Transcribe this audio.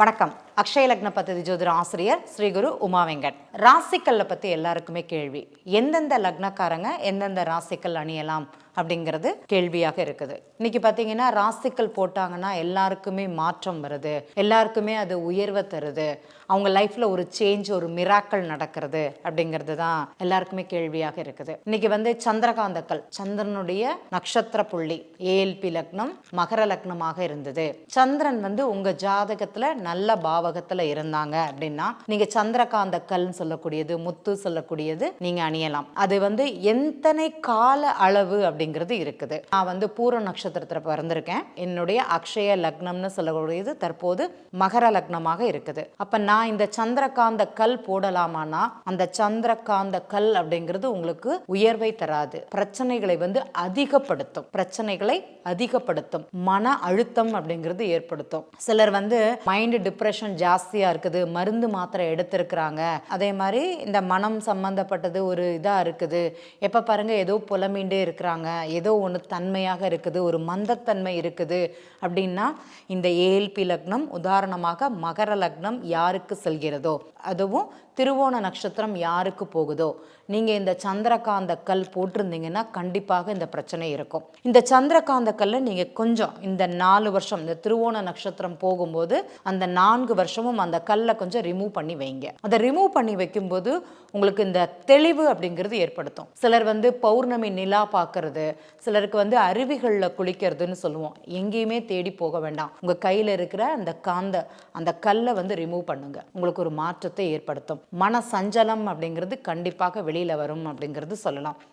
வணக்கம். அக்ஷய லக்ன பദ്ധதி ஜோதிட ஆசிரியர் ஸ்ரீகுரு உமா வெங்கட். ராசிக்கல்ல பத்தி எல்லாருக்குமே கேள்வி. எந்தெந்த லக்னக்காரங்க எந்தெந்த ராசிக்கல் அணியலாம் அப்படிங்கிறது கேள்வியாக இருக்குது. இன்னைக்கு பார்த்தீங்கன்னா ராசிக்கல் போட்டாங்கன்னா எல்லாருக்குமே மாற்றம் வருது. எல்லாருக்குமே அது உயர்வை தருது. அவங்க லைஃப்ல ஒரு சேஞ்ச் ஒரு மிராக்கள் நடக்கிறது அப்படிங்கிறது தான் எல்லாருக்குமே கேள்வியாக இருக்குது. இன்னைக்கு வந்து சந்திரகாந்தக்கல் சந்திரனுடைய நட்சத்திர புள்ளி ஏஎல்பி லக்னம் மகர லக்னமாக இருந்தது. சந்திரன் வந்து உங்க ஜாதகத்துல நல்ல பாவகத்துல இருந்தாங்க அப்படின்னா நீங்க சந்திரகாந்த கல்னு சொல்லக்கூடியது முத்து சொல்லக்கூடியது நீங்க அணியலாம். அது வந்து எத்தனை கால அளவு அப்படிங்கிறது இருக்குது. நான் வந்து பூர நட்சத்திரத்துல பிறந்திருக்கேன். என்னுடைய அக்ஷய லக்னம்னு சொல்லக்கூடியது தற்போது மகர லக்னமாக இருக்குது. அப்ப நான் இந்த சந்திரகாந்த கல் போடலாமானா அந்த சந்திரகாந்த கல் அப்படிங்கிறது உங்களுக்கு உயர்வை தராது. பிரச்சனைகளை வந்து அதிகப்படுத்தும். பிரச்சனைகளை அதிகப்படுத்தும். மன அழுத்தம் அப்படிங்கிறது ஏற்படுத்தும். சிலர் வந்து மைண்ட் டிப்ரெஷன் ஜாஸ்தியாக இருக்குது மருந்து மாத்திரை எடுத்திருக்கிறாங்க. அதே மாதிரி இந்த மனம் சம்மந்தப்பட்டது ஒரு இதாக இருக்குது. எப்போ பாருங்கள் ஏதோ புலமீண்டே இருக்கிறாங்க. ஏதோ ஒன்று தன்மையாக இருக்குது ஒரு மந்தத்தன்மை இருக்குது. அப்படின்னா இந்த ஏஎல்பி லக்னம் உதாரணமாக மகர லக்னம் யாருக்கு செல்கிறதோ அதுவும் திருவோண நட்சத்திரம் யாருக்கு போகுதோ நீங்கள் இந்த சந்திரகாந்த கல் போட்டிருந்தீங்கன்னா கண்டிப்பாக இந்த பிரச்சனை இருக்கும். இந்த சந்திரகாந்த கல்லை நீங்கள் கொஞ்சம் இந்த நாலு வருஷம் இந்த திருவோண நட்சத்திரம் போகும்போது அந்த நான்கு வருஷம் வருஷமும் அந்த கல்லை கொஞ்சம் ரிமூவ் பண்ணி வைங்க. அதை ரிமூவ் பண்ணி வைக்கும்போது உங்களுக்கு இந்த தெளிவு அப்படிங்கிறது ஏற்படுத்தும். சிலர் வந்து பௌர்ணமி நிலா பார்க்கறது சிலருக்கு வந்து அருவிகளில் குளிக்கிறதுன்னு சொல்லுவோம். எங்கேயுமே தேடி போக வேண்டாம். உங்கள் கையில் இருக்கிற அந்த காந்த அந்த கல்லை வந்து ரிமூவ் பண்ணுங்க. உங்களுக்கு ஒரு மாற்றத்தை ஏற்படுத்தும். மன சஞ்சலம் அப்படிங்கிறது கண்டிப்பாக வெளியில் வரும் அப்படிங்கிறது சொல்லலாம்.